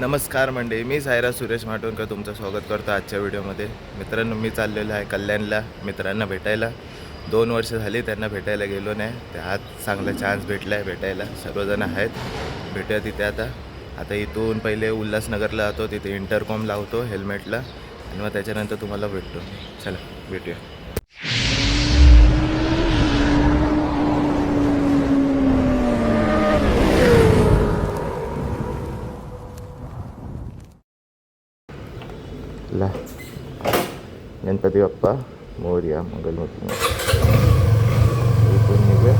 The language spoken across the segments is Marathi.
नमस्कार मंडळी मी सायरा सुरेश माटोणकर तुमचं स्वागत करतो आजच्या व्हिडिओमध्ये. मित्रांनो मी चाललेलो आहे कल्याणला मित्रांना भेटायला. दोन वर्ष झाली त्यांना भेटायला गेलो नाही ते आज चांगला चान्स भेटला आहे भेटायला. सर्वजण आहेत भेटूया तिथे आता. आता इथून पहिले उल्हासनगरला जातो तिथे इंटरकॉम लावतो हेल्मेटला आणि मग त्याच्यानंतर तुम्हाला भेटतो. चला भेटूया. ला गणपती बाप्पा मोर्या मंगलमूर्ती इथून निघूया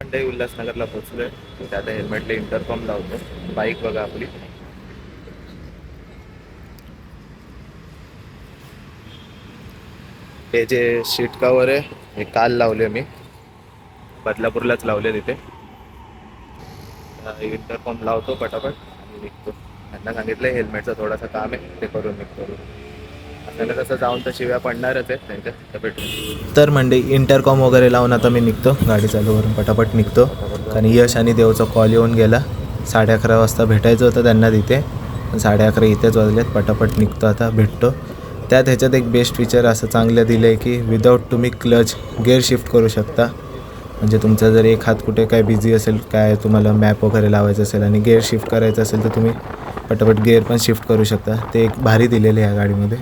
मंडई उल्हासनगरला पोचलोय तिथे आता हेल्मेटला इंटरकॉम लावतो बाईक बघा आपली हे जे शीट कवर आहे हे काल लावले मी. बदलापूरलाच लावले तिथे. इंटरकॉम लावतो पटापट आणि निघतो. त्यांना सांगितलं हेल्मेटचं थोडासा काम आहे ते करून निघतो. आपल्याला कसं जाऊन तर शिव्या पडणारच आहे त्यांच्या तर भेटू तर म्हणजे इंटरकॉम वगैरे लावून आता मी निघतो. गाडी चालू करून पटापट निघतो. कारण यश आणि देवचा कॉल येऊन गेला. साडे अकरा वाजता भेटायचं होतं त्यांना तिथे. साडे अकरा इथेच वाजलेत. पटापट निघतो आता भेटतो. त्यात ह्याच्यात एक बेस्ट फीचर असं चांगलं दिलं आहे की विदाऊट तुम्ही क्लच गेअर शिफ्ट करू शकता. म्हणजे तुमचा जर एक हात कुठे काय बिझी असेल काय तुम्हाला मॅप वगैरे लावायचं असेल आणि गेअर शिफ्ट करायचं असेल तर तुम्ही पटापट गेअर पण शिफ्ट करू शकता. ते एक भारी दिलेलं आहे या गाडीमध्ये.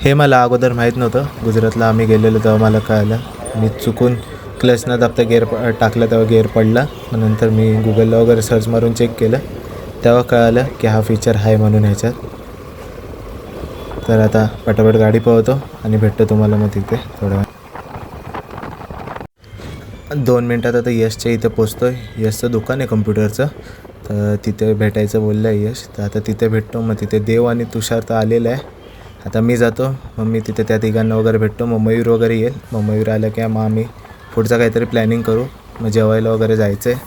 हे मला अगोदर माहीत नव्हतं. गुजरातला आम्ही गेलेलो तेव्हा मला कळलं. मी चुकून क्लच न दाबता गेअर प टाकला तेव्हा गेअर पडला. नंतर मी गुगलला वगैरे सर्च मारून चेक केलं. तेव्हा कळालं की हा फीचर आहे म्हणून ह्याच्यात. तर आता पटापट गाडी पळवतो आणि भेटतो तुम्हाला मग तिथे थोड्या वेळ. दोन मिनटात आता यशच्या इथे पोचतो आहे यशचं दुकान आहे कम्प्युटरचं. तर तिथे भेटायचं बोललं आहे यश. तर आता तिथे भेटतो मग तिथे देव आणि तुषार तर आलेला आहे. आता मी जातो मग मी तिथे त्या तिघांना वगैरे भेटतो. मग मयूर वगैरे येईल. मग मयूर आलं की मग आम्ही पुढचं काहीतरी प्लॅनिंग करू. मग जेवायला वगैरे जायचं आहे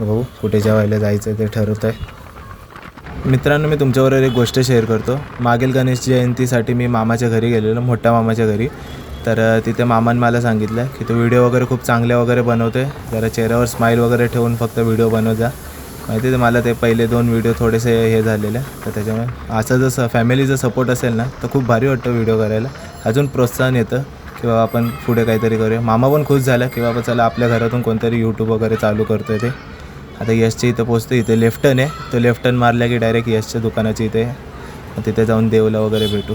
बघू कुठे जेवायला जायचं आहे ते ठरवत आहे मित्रांनो मी तुमच्याबरोबर एक गोष्ट शेअर करतो. मागील गणेश जयंतीसाठी मी मामाच्या घरी गेलेलो मोठ्या मामाच्या घरी. तर तिथे मामाने मला सांगितलं की तो व्हिडिओ वगैरे खूप चांगले वगैरे बनवते जरा चेहऱ्यावर स्माईल वगैरे ठेवून फक्त व्हिडिओ बनवत जा. म्हणजे माहिती आहे मला ते पहिले दोन व्हिडिओ थोडेसे हे झालेले. तर त्याच्यामुळे असं जसं फॅमिलीचा सपोर्ट असेल ना तर खूप भारी वाटतं व्हिडिओ करायला. अजून प्रोत्साहन येतं की बाबा आपण पुढे काहीतरी करूया. मामा पण खुश झाला की बाबा चला आपल्या घरातून कोणतरी यूट्यूब वगैरे चालू करतो आहे ते. आता यशच्या इथं पोचतो इथे लेफ्ट टर्न आहे. तो लेफ्ट टर्न मारला की डायरेक्ट यशच्या दुकानाच्या इथे. तिथे जाऊन देवला वगैरे भेटू.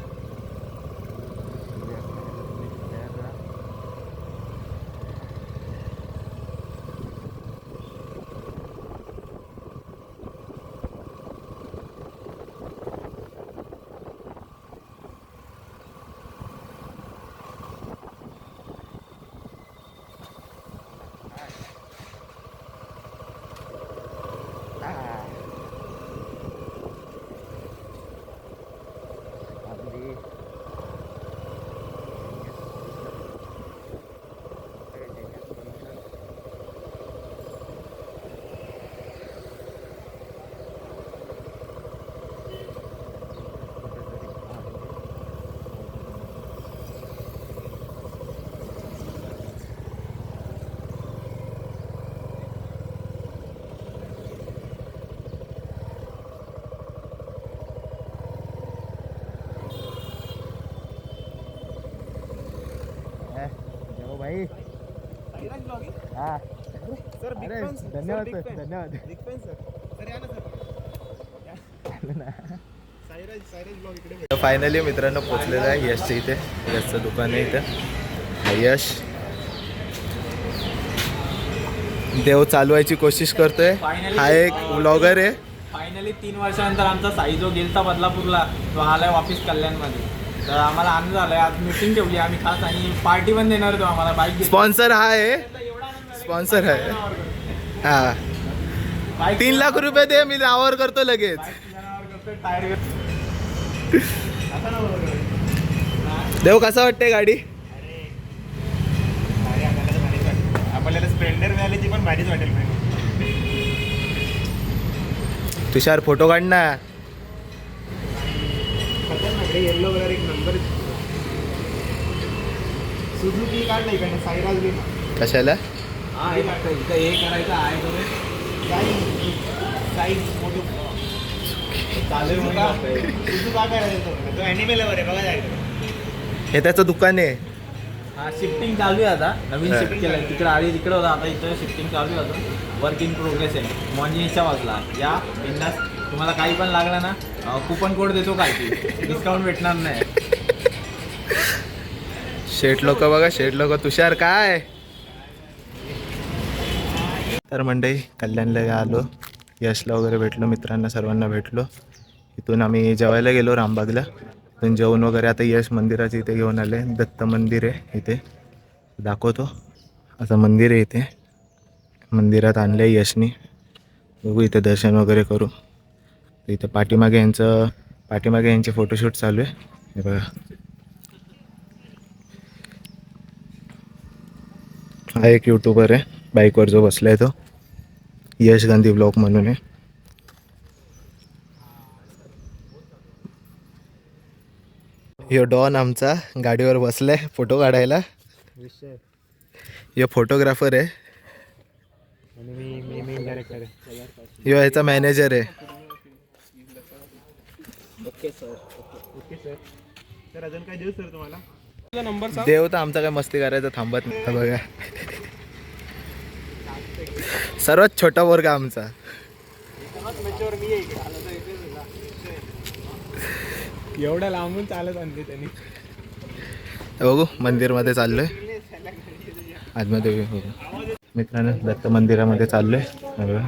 नाही हा. अरे, धन्यवाद सर धन्यवाद. फायनली मित्रांनो पोचलेलं आहे यशच्या इथे. यशचं दुकान आहे इथं. यश. देव चालवायची कोशिश करतोय. हा एक ब्लॉगर आहे. फायनली तीन वर्षानंतर आमचा साई जो गेलता बदलापूरला. तो आलाय वापिस कल्याणमध्ये. तर आम्हाला आनंद झालाय. आज मीटिंग ठेवली आम्ही खास आणि पार्टी पण देणार होतो आम्हाला. बाईक स्पॉन्सर हा आहे. स्पॉन्सर आहे. हा. तीन लाख रुपये दे मी नावावर करतो लगेच. टायर देव कसं वाटते गाडी? आपल्याला स्प्लेंडर मिळाली ती पण भारीच वाटेल. तुषार फोटो काढ ना. येल्लो कलर एक नंबर सुझुकी काढला इकडे साईराज बी कशाला? हा हे इथं हे करायचं आहे साईज फोटो चालेल करायचं तो ॲनिमेल आहे बघा जायचं. हे त्याचं दुकान आहे. हा शिफ्टिंग चालू आहे आता. नवीन हा. शिफ्ट केलंय. तिकडे आधी तिकडे होता आता इथं शिफ्टिंग चालू आहे वर्क इन प्रोग्रेस आहे. मॉर्निंगच्या वाजला या बिंदास. तुम्हाला काही पण लागलं ना कुपन कोड देतो काय की डिस्काउंट भेटणार नाही. शेठ लोक बघा शेठ लोक तुषार काय? तर मंडई कल्याणला आलो. यशला वगैरे भेटलो मित्रांना सर्वांना भेटलो. इथून आम्ही जेवायला गेलो रामबागला. इथून जेवण वगैरे आता यश मंदिराच्या इथे घेऊन आले. दत्त मंदिर आहे इथे. दाखवतो. असं मंदिर आहे इथे. मंदिरात आणलं आहे यशनी. बघू इथे दर्शन वगैरे करू. इथं पाठीमागे यांचं पाठीमागे यांचे फोटोशूट चालू आहे. हे बघा. हा एक यूट्यूबर आहे बाईकवर जो बसलाय तो. यश गांधी ब्लॉग म्हणून आहे. यो डॉन आमचा गाडीवर बसलाय फोटो काढायला. यो फोटोग्राफर आहे. आहे. यो ह्याचा मॅनेजर आहे. Okay sir. सर. अजून काय देऊ सर तुम्हाला? नंबर देव तर आमचा काय मस्ती करायचं थांबत नाही. हा बघा. सर्वात छोटा वर्ग आमचा. मी एवढ्या लांबून चालत आणते त्यांनी. बघू मंदिरमध्ये चाललोय. आतमध्ये बघू. मित्रांनो दत्त मंदिरामध्ये चाललोय. हे बघा.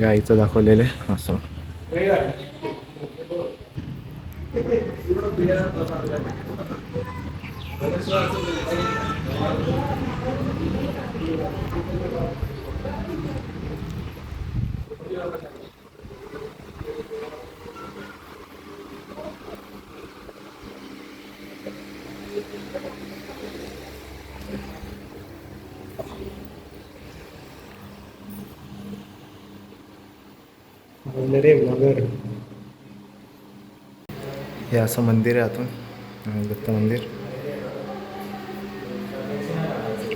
गाईचं दाखवलेलं आहे. असं. रे ब्लॉगर हे असं मंदिर आहे आतून. दत्त मंदिर.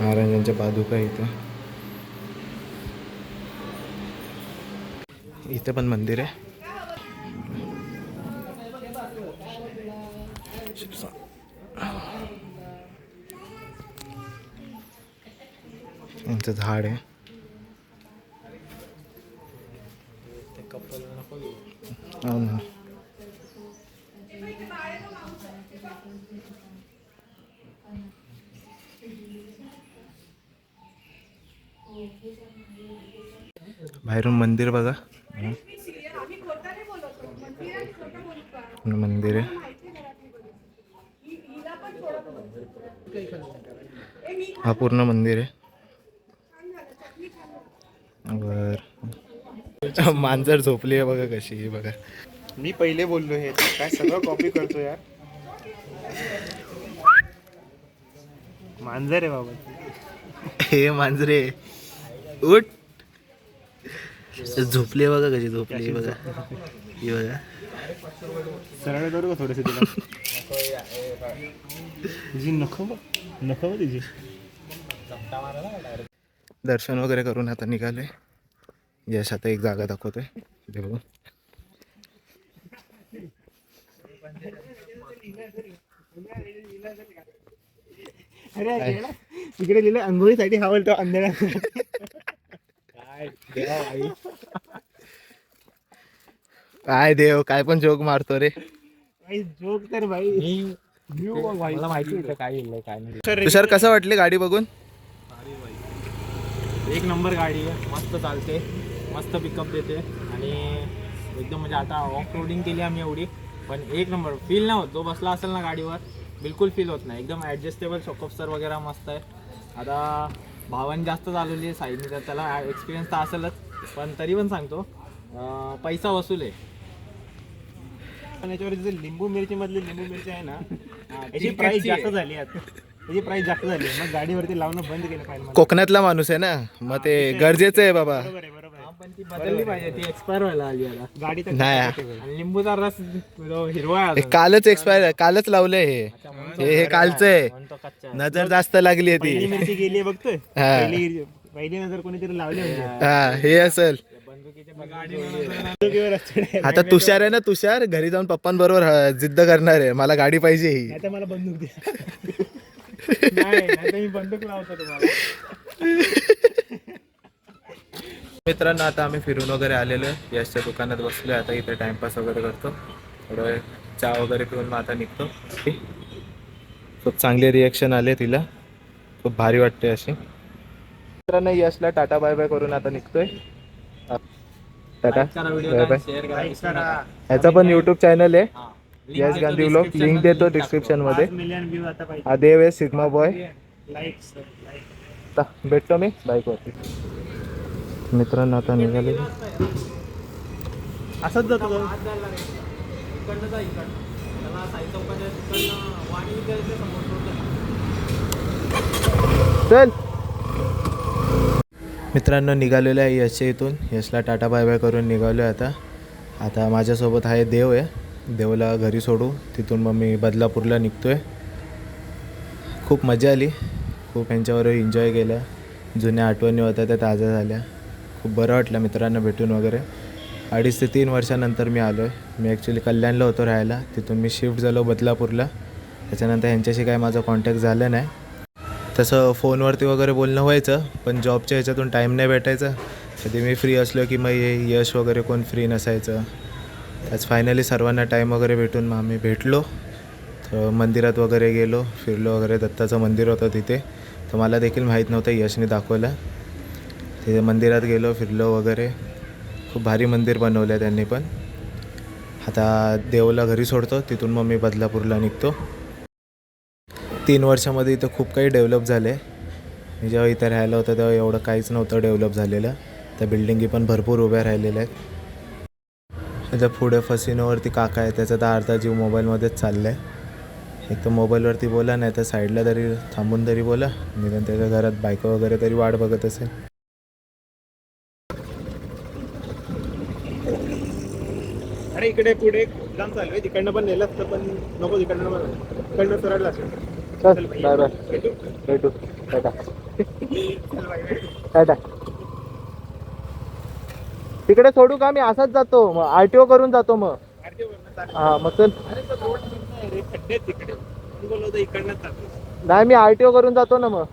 महाराजांच्या पादुका इथं. इथं पण मंदिर आहे. यांचं झाड आहे. हो बाहेरून मंदिर बघा पूर्ण मंदिर आहे हा पूर्ण मंदिर आहे बर मांजर झोपली आहे बघा कशी आहे बघा. मी पहिले बोललो हे काय सगळं कॉपी करतो यार. मांजर आहे बाबा. हे मांजरे. उठ. झोपली बघा कशी झोपली बघा. ही बघा. सरळ करू का थोडंसं तिला? तिची नको नको तिची. दर्शन वगैरे करून आता निघालोय. यश आता एक जागा दाखवतोय. ते बघू. अरे. तिकडे लिहिलं अंघोळीसाठी हवं तो अंधेरा. काय? देवा काय देव काय पण जोक मारतो रे. भाई जोक तर भाई. मला माहिती होतं काय येईल काय नाही तुषार कसं वाटली गाडी बघून? एक नंबर गाडी आहे मस्त चालते. मस्त पिकअप देते. आणि एकदम म्हणजे आता ऑफ रोडिंग केली आम्ही एवढी. पण एक नंबर फील नाही होत. जो बसला असेल ना गाडीवर बिलकुल फील होत नाही. एकदम ॲडजस्टेबल शॉकअप्सर वगैरे मस्त आहे. आता भावाने जास्त चालवली आहे साईडने तर त्याला एक्सपिरियन्स तर असेलच. पण तरी पण सांगतो पैसा वसूल आहे. पण याच्यावर जे लिंबू मिरची मधली लिंबू मिरची आहे ना ती याची आहे. जास्त झाली आता. त्याची प्राइस जास्त झाली मग गाडीवरती लावणं बंद केलं पाहिजे. कोकणातला माणूस आहे ना? मग ते गरजेचं आहे बाबा. बरोबर आहे बरोबर हा, आहे पण ती बदलली पाहिजे ती एक्सपायर व्हायला आली आता. गाडी तर नाही. आणि लिंबूचा रस जो हिरवा आहे हे अजून. कालच एक्सपायर कालच लावलंय हे. हे हे कालचं आहे. कच्चा. नजर जास्त लागली आहे पहिली ती मिरची गेली बघतोय. हा. पहिली पहिली नजर कोणीतरी लावली म्हणजे हा हे असेल. असते. आता तुषार आहे ना तुषार? घरी जाऊन पप्पांबरोबर अं, जिद्द करणार आहे. मला गाडी पाहिजे ही. मला बंदूक द्या नाही नाही तर मी बंदूक लावतो तुम्हाला. मित्रांनो आता आम्ही फिरून वगैरे आलेलो. आहे यशच्या दुकानात बसलोय. आता इथे टाइमपास वगैरे करतो. थोडं वेळ चहा वगैरे पिऊन मग आता निघतो. खूप चांगले रिॲक्शन आले तिला. खूप भारी वाटते अशी. मित्रांनो यशला टाटा बाय बाय करून आता निघतोय. टाटा. Bye bye. ह्याचा पण युट्यूब चॅनल आहे. हा. यश गांधी ब्लॉग लिंक देतो. डिस्क्रिप्शनमध्ये. हा देव आहे सिग्मा बॉय भेटतो मी. बाईकवरती मित्रांनो आता निघाले. असंच जातो. चल. मित्रांनो निघालेलो आहे यशच्या इथून. यशला टाटा बाय बाय करून निघालो आहे आता. आता माझ्यासोबत आहे देव आहे. देवला घरी सोडू. तिथून मग मी बदलापूरला निघतो आहे खूप मजा आली. खूप यांच्यावर एन्जॉय केलं. जुन्या आठवणी होत्या त्या ताज्या झाल्या. खूप बरं वाटलं मित्रांना भेटून वगैरे. अडीच ते तीन वर्षानंतर मी आलो आहे मी ॲक्च्युली कल्याणला होतो राहायला. तिथून मी शिफ्ट झालो बदलापूरला. त्याच्यानंतर ह्यांच्याशी काय माझा कॉन्टॅक्ट झालं नाही. तसं फोनवरती वगैरे बोलणं व्हायचं पण जॉबच्या ह्याच्यातून टाईम नाही भेटायचा. कधी मी फ्री असलो की मग हे यश वगैरे कोण फ्री नसायचं. त्याच फायनली सर्वांना टाईम वगैरे भेटून मग आम्ही भेटलो. तर मंदिरात वगैरे गेलो फिरलो वगैरे. दत्ताचं मंदिर होतं तिथे. तर मला देखील माहीत नव्हतं यशने दाखवलं. तिथे मंदिरात गेलो फिरलो वगैरे. खूप भारी मंदिर बनवलं आहे त्यांनी पण. आता देवला घरी सोडतो तिथून मग मी बदलापूरला निघतो. तीन वर्षामध्ये इथं खूप काही डेव्हलप झाले. मी जेव्हा इथं राहिलं होतं तेव्हा एवढं काहीच नव्हतं डेव्हलप झालेलं. त्या बिल्डिंगी पण भरपूर उभ्या राहिलेल्या आहेत. आता पुढे फसिनोवरती काका आहे त्याचा तर अर्धा जीव मोबाईलमध्येच चालला आहे एक तर मोबाईलवरती बोला नाही तर साईडला तरी थांबून तरी बोला. निदान त्याच्या घरात बायको वगैरे तरी वाट बघत असेल. अरे इकडे पुढे लांब चालू आहे. तिकडनं पण नेलं असतं पण नको तिकडनं पण तिकडनं सरळ असेल चल बाय बाय भेटू. टाटा टाटा तिकडे सोडू का? मी असाच जातो. मग आर टी ओ करून जातो. मग हां मग चल. तिकडे. नाही मी आर टी ओ करून जातो ना मग.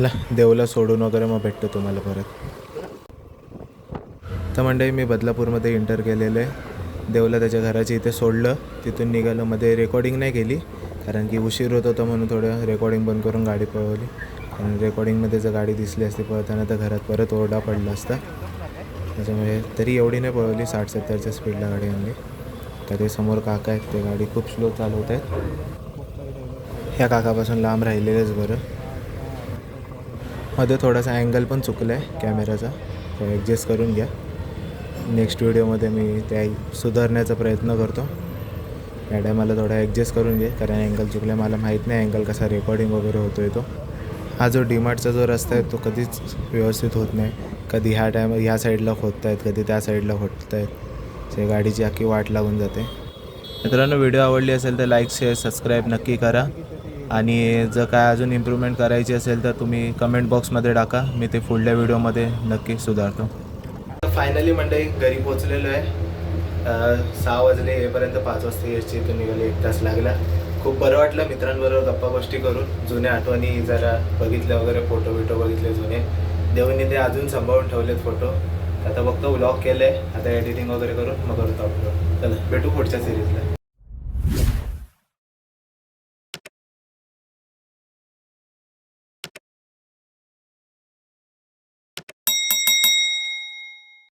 चला देवला सोडून वगैरे मग भेटतो तुम्हाला परत. तर मंडळी मी बदलापूरमध्ये इंटर केलेलं आहे. देवला त्याच्या घराच्या इथे सोडलं. तिथून निघालं मध्ये रेकॉर्डिंग नाही केली. कारण की उशीर होत होता म्हणून थोडं रेकॉर्डिंग बंद करून गाडी पळवली. कारण रेकॉर्डिंगमध्ये जर गाडी दिसली असती पळताना तर घरात परत ओरडा पडला असता. त्याच्यामुळे तरी एवढी नाही पळवली साठ सत्तरच्या स्पीडला गाडी आणली. तर ते समोर काका आहेत ते गाडी खूप स्लो चालवत आहेत. ह्या काकापासून लांब राहिलेलेच बरं. मध्ये थोडासा अँगल पण चुकला आहे कॅमेराचा तो ॲडजस्ट करून घ्या. नेक्स्ट व्हिडिओमध्ये मी त्या सुधारण्याचा प्रयत्न करतो. या मला थोडा ॲडजस्ट करून घे कारण अँगल चुकला मला माहीत नाही अँगल कसा रेकॉर्डिंग वगैरे होतो आहे तो. हा जो डीमार्टचा जो रस्ता आहे तो कधीच व्यवस्थित होत नाही. कधी ह्या टायम ह्या साईडला खोदत आहेत कधी त्या साईडला खोदत आहेत ते गाडीची अख्खी वाट लागून जाते. मित्रांनो व्हिडिओ आवडली असेल तर लाईक शेअर सबस्क्राईब नक्की करा. आणि जर काय अजून इम्प्रूव्हमेंट करायची असेल तर तुम्ही कमेंट बॉक्समध्ये टाका. मी ते पुढल्या व्हिडिओमध्ये नक्की सुधारतो. फायनली मंडळी घरी पोचलेलो आहे. सहा वाजले येईपर्यंत पाच वाजता यायची इथून निघाले एक तास लागला. खूप बरं वाटलं मित्रांबरोबर गप्पा गोष्टी करून. जुन्या आठवणी जरा बघितल्या वगैरे फोटो बिटो बघितले जुने. देऊन ते अजून सांभाळून ठेवलेत फोटो आता फक्त व्लॉग केले आता एडिटिंग वगैरे करून मग करतो आपलं चला भेटू पुढच्या सिरीजला